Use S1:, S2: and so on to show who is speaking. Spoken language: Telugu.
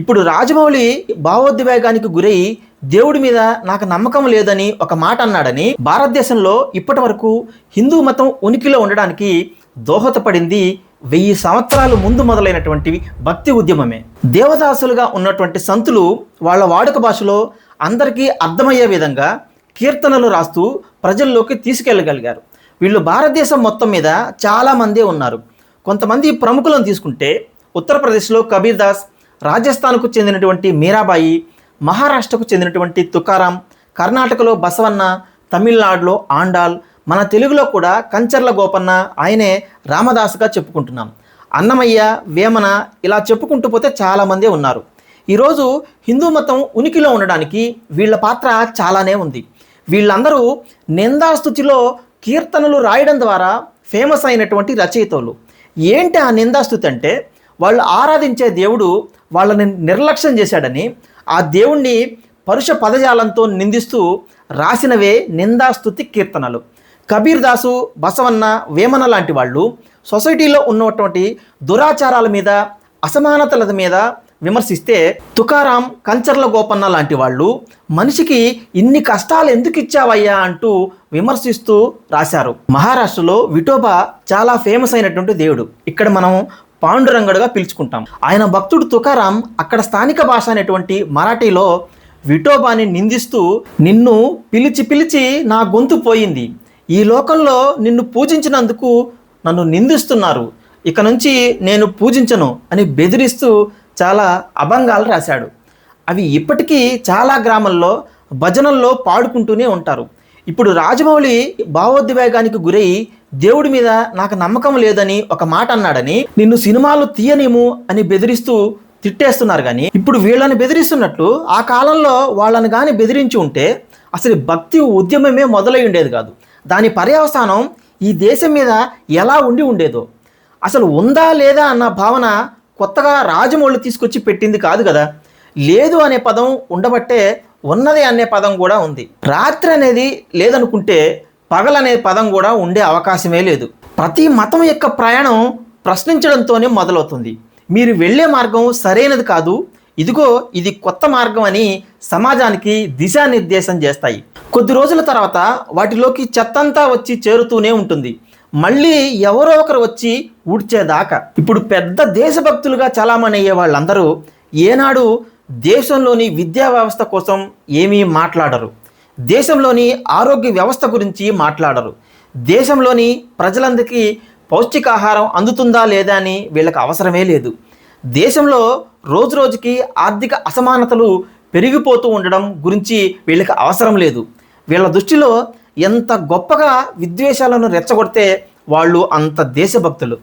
S1: ఇప్పుడు రాజమౌళి భావోద్వేగానికి గురై దేవుడి మీద నాకు నమ్మకం లేదని ఒక మాట అన్నాడని భారతదేశంలో ఇప్పటి వరకు హిందూ మతం ఉనికిలో ఉండడానికి దోహదపడింది వెయ్యి సంవత్సరాలు ముందు మొదలైనటువంటి భక్తి ఉద్యమమే. దేవదాసులుగా ఉన్నటువంటి సంతులు వాళ్ళ వాడుక భాషలో అందరికీ అర్థమయ్యే విధంగా కీర్తనలు రాస్తూ ప్రజల్లోకి తీసుకెళ్ళగలిగారు. వీళ్ళు భారతదేశం మొత్తం మీద చాలామందే ఉన్నారు. కొంతమంది ప్రముఖులను తీసుకుంటే ఉత్తరప్రదేశ్లో కబీర్ దాస్ రాజస్థాన్కు చెందినటువంటి మీరాబాయి మహారాష్ట్రకు చెందినటువంటి తుకారాం కర్ణాటకలో బసవన్న తమిళనాడులో ఆండాల్ మన తెలుగులో కూడా కంచర్ల గోపన్న ఆయనే రామదాసుగా చెప్పుకుంటున్నాం. అన్నమయ్య వేమన ఇలా చెప్పుకుంటూ పోతే చాలామందే ఉన్నారు. ఈరోజు హిందూ మతం ఉనికిలో ఉండడానికి వీళ్ళ పాత్ర చాలానే ఉంది. వీళ్ళందరూ నిందాస్తుతిలో కీర్తనలు రాయడం ద్వారా ఫేమస్ అయినటువంటి రచయితలు. ఏంటి ఆ నిందాస్తుతి అంటే? వాళ్ళు ఆరాధించే దేవుడు వాళ్ళని నిర్లక్ష్యం చేశాడని ఆ దేవుణ్ణి పరుష పదజాలంతో నిందిస్తూ రాసినవే నిందాస్తుతి కీర్తనలు. కబీర్ దాసు బసవన్న వేమన లాంటి వాళ్ళు సొసైటీలో ఉన్నటువంటి దురాచారాల మీద అసమానతల మీద విమర్శిస్తే తుకారాం కంచర్ల గోపన్న లాంటి వాళ్ళు మనిషికి ఇన్ని కష్టాలు ఎందుకు ఇచ్చావయ్యా అంటూ విమర్శిస్తూ రాశారు. మహారాష్ట్రలో విఠోబా చాలా ఫేమస్ అయినటువంటి దేవుడు. ఇక్కడ మనం పాండురంగడుగా పిలుచుకుంటాం. ఆయన భక్తుడు తుకారాం అక్కడ స్థానిక భాష అనేటువంటి మరాఠీలో విఠోబాని నిందిస్తూ నిన్ను పిలిచి పిలిచి నా గొంతు పోయింది. ఈ లోకంలో నిన్ను పూజించినందుకు నన్ను నిందిస్తున్నారు. ఇక నుంచి నేను పూజించను అని బెదిరిస్తూ చాలా అభంగాలు రాశాడు. అవి ఇప్పటికీ చాలా గ్రామాల్లో భజనల్లో పాడుకుంటూనే ఉంటారు. ఇప్పుడు రాజమౌళి భావోద్వేగానికి గురై దేవుడి మీద నాకు నమ్మకం లేదని ఒక మాట అన్నాడని నిన్ను సినిమాలు తీయనేము అని బెదిరిస్తూ తిట్టేస్తున్నారు కానీ ఇప్పుడు వీళ్ళని బెదిరిస్తున్నట్లు ఆ కాలంలో వాళ్ళని కానీ బెదిరించి ఉంటే అసలు భక్తి ఉద్యమమే మొదలై ఉండేది కాదు. దాని పర్యవసానం ఈ దేశం మీద ఎలా ఉండి ఉండేదో. అసలు ఉందా లేదా అన్న భావన కొత్తగా రాజమౌళి తీసుకొచ్చి పెట్టింది కాదు కదా. లేదు అనే పదం ఉండబట్టే ఉన్నది అనే పదం కూడా ఉంది. రాత్రి అనేది లేదనుకుంటే పగలనే పదం కూడా ఉండే అవకాశమే లేదు. ప్రతి మతం యొక్క ప్రయాణం ప్రశ్నించడంతోనే మొదలవుతుంది. మీరు వెళ్ళే మార్గం సరైనది కాదు. ఇదిగో ఇది కొత్త మార్గం అని సమాజానికి దిశానిర్దేశం చేస్తాయి. కొద్ది రోజుల తర్వాత వాటిలోకి చెత్తంతా వచ్చి చేరుతూనే ఉంటుంది. మళ్ళీ ఎవరో ఒకరు వచ్చి ఊడ్చేదాకా. ఇప్పుడు పెద్ద దేశభక్తులుగా చలామణి అయ్యే వాళ్ళందరూ ఏనాడు దేశంలోని విద్యా వ్యవస్థ కోసం ఏమీ మాట్లాడరు. దేశంలోని ఆరోగ్య వ్యవస్థ గురించి మాట్లాడరు. దేశంలోని ప్రజలందరికీ పౌష్టికాహారం అందుతుందా లేదా అని వీళ్ళకి అవసరమే లేదు. దేశంలో రోజు రోజుకి ఆర్థిక అసమానతలు పెరిగిపోతూ ఉండడం గురించి వీళ్ళకి అవసరం లేదు. వీళ్ళ దృష్టిలో ఎంత గొప్పగా విద్వేషాలను రెచ్చగొడితే వాళ్ళు అంత దేశభక్తులు.